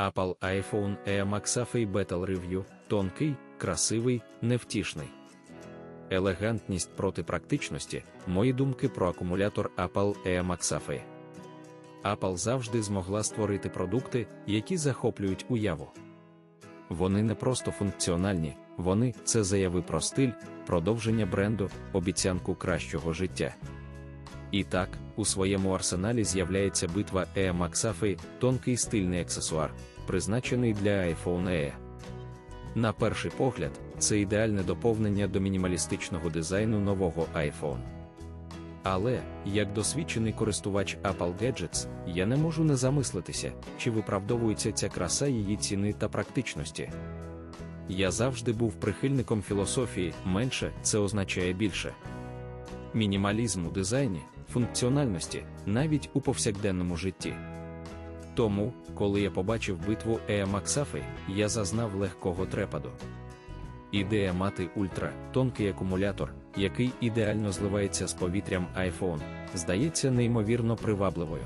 Apple iPhone Air MagSafe Battle Review тонкий, красивий, невтішний. Елегантність проти практичності мої думки про акумулятор Apple Air MagSafe. Apple завжди змогла створити продукти, які захоплюють уяву. Вони не просто функціональні, вони це заяви про стиль, продовження бренду, обіцянку кращого життя. І так, у своєму арсеналі з'являється битва Air MagSafe, тонкий стильний аксесуар, призначений для iPhone Air. На перший погляд, це ідеальне доповнення до мінімалістичного дизайну нового iPhone. Але, як досвідчений користувач Apple Gadgets, я не можу не замислитися, чи виправдовується ця краса її ціни та практичності. Я завжди був прихильником філософії, менше це означає більше. Мінімалізм у дизайні, функціональності, навіть у повсякденному житті. Тому, коли я побачив битву Еа Максафи, я зазнав легкого трепаду. Ідея мати ультра, тонкий акумулятор, який ідеально зливається з повітрям iPhone, здається неймовірно привабливою.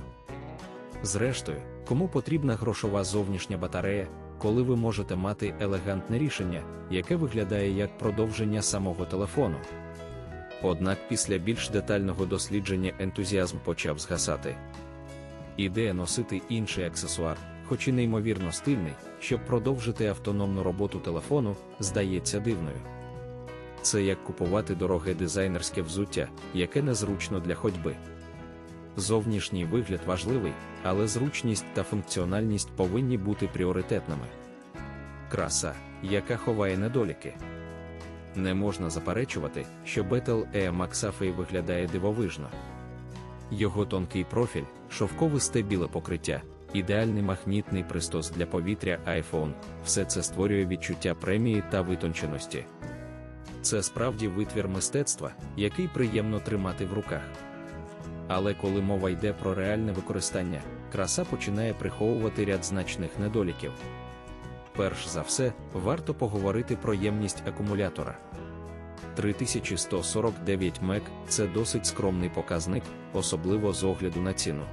Зрештою, кому потрібна грошова зовнішня батарея, коли ви можете мати елегантне рішення, яке виглядає як продовження самого телефону. Однак після більш детального дослідження ентузіазм почав згасати. Ідея носити інший аксесуар, хоч і неймовірно стильний, щоб продовжити автономну роботу телефону, здається дивною. Це як купувати дороге дизайнерське взуття, яке незручно для ходьби. Зовнішній вигляд важливий, але зручність та функціональність повинні бути пріоритетними. Краса, яка ховає недоліки. Не можна заперечувати, що Battle E MagSafe виглядає дивовижно. Його тонкий профіль, шовковисте біле покриття, ідеальний магнітний пристос для повітря iPhone, все це створює відчуття премії та витонченості. Це справді витвір мистецтва, який приємно тримати в руках. Але коли мова йде про реальне використання, краса починає приховувати ряд значних недоліків. Перш за все, варто поговорити про ємність акумулятора. 3149 МЕК це досить скромний показник, особливо з огляду на ціну.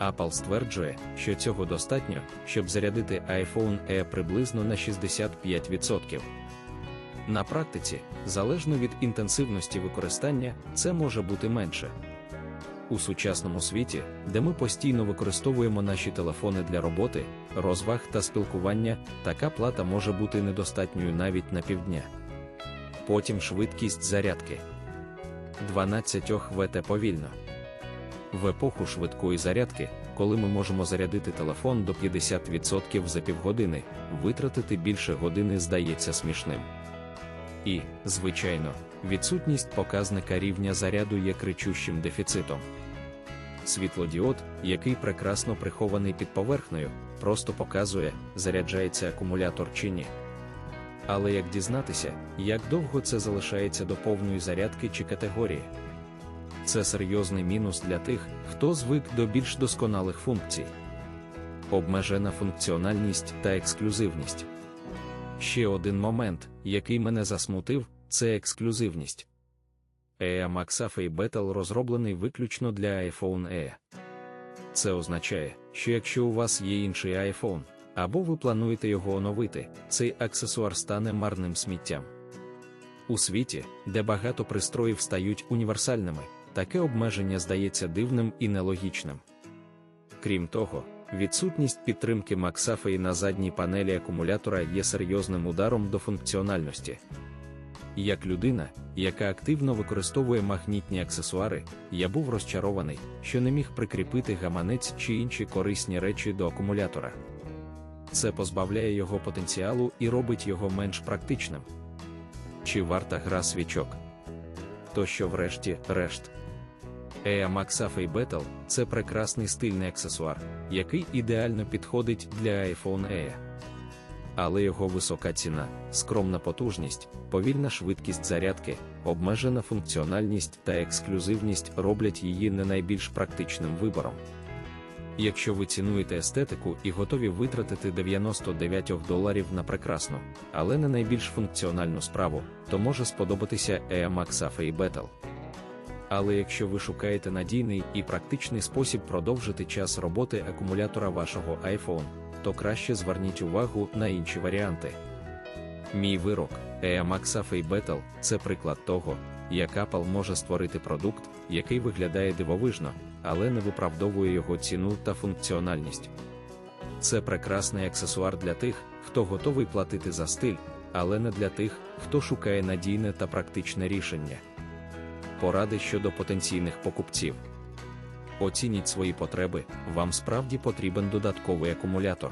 Apple стверджує, що цього достатньо, щоб зарядити iPhone E приблизно на 65%. На практиці, залежно від інтенсивності використання, це може бути менше. У сучасному світі, де ми постійно використовуємо наші телефони для роботи, розваг та спілкування, така плата може бути недостатньою навіть на півдня. Потім швидкість зарядки 12 ВТ повільно. В епоху швидкої зарядки, коли ми можемо зарядити телефон до 50% за півгодини, витратити більше години здається смішним. І, звичайно, відсутність показника рівня заряду є кричущим дефіцитом. Світлодіод, який прекрасно прихований під поверхнею, просто показує, заряджається акумулятор чи ні. Але як дізнатися, як довго це залишається до повної зарядки чи категорії? Це серйозний мінус для тих, хто звик до більш досконалих функцій. Обмежена функціональність та ексклюзивність. Ще один момент, який мене засмутив, це ексклюзивність. EA MagSafe Battle розроблений виключно для iPhone E. Це означає, що якщо у вас є інший iPhone, або ви плануєте його оновити, цей аксесуар стане марним сміттям. У світі, де багато пристроїв стають універсальними, таке обмеження здається дивним і нелогічним. Крім того, відсутність підтримки MagSafe на задній панелі акумулятора є серйозним ударом до функціональності. Як людина, яка активно використовує магнітні аксесуари, я був розчарований, що не міг прикріпити гаманець чи інші корисні речі до акумулятора. Це позбавляє його потенціалу і робить його менш практичним. Чи варта гра свічок? То що врешті, решт. EA MagSafe Battle – це прекрасний стильний аксесуар, який ідеально підходить для iPhone EA. Але його висока ціна, скромна потужність, повільна швидкість зарядки, обмежена функціональність та ексклюзивність роблять її не найбільш практичним вибором. Якщо ви цінуєте естетику і готові витратити 99 доларів на прекрасну, але не найбільш функціональну справу, то може сподобатися EA MagSafe Battle. Але якщо ви шукаєте надійний і практичний спосіб продовжити час роботи акумулятора вашого iPhone, то краще зверніть увагу на інші варіанти. Мій вирок MagSafe Battle – це приклад того, як Apple може створити продукт, який виглядає дивовижно, але не виправдовує його ціну та функціональність. Це прекрасний аксесуар для тих, хто готовий платити за стиль, але не для тих, хто шукає надійне та практичне рішення. Поради щодо потенційних покупців. Оцініть свої потреби, вам справді потрібен додатковий акумулятор.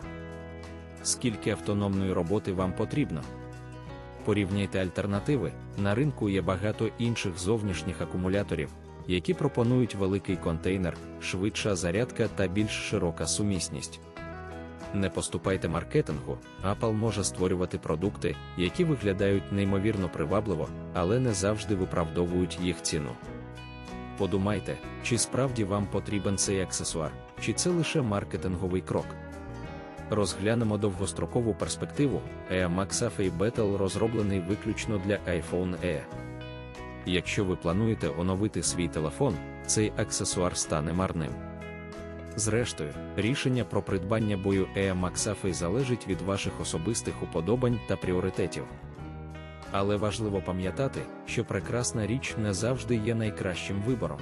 Скільки автономної роботи вам потрібно? Порівняйте альтернативи. На ринку є багато інших зовнішніх акумуляторів, які пропонують великий контейнер, швидша зарядка та більш широка сумісність. Не поступайте маркетингу, Apple може створювати продукти, які виглядають неймовірно привабливо, але не завжди виправдовують їх ціну. Подумайте, чи справді вам потрібен цей аксесуар, чи це лише маркетинговий крок. Розглянемо довгострокову перспективу. Air MagSafe Battle розроблений виключно для iPhone Air. Якщо ви плануєте оновити свій телефон, цей аксесуар стане марним. Зрештою, рішення про придбання бою Air MagSafe залежить від ваших особистих уподобань та пріоритетів. Але важливо пам'ятати, що прекрасна річ не завжди є найкращим вибором.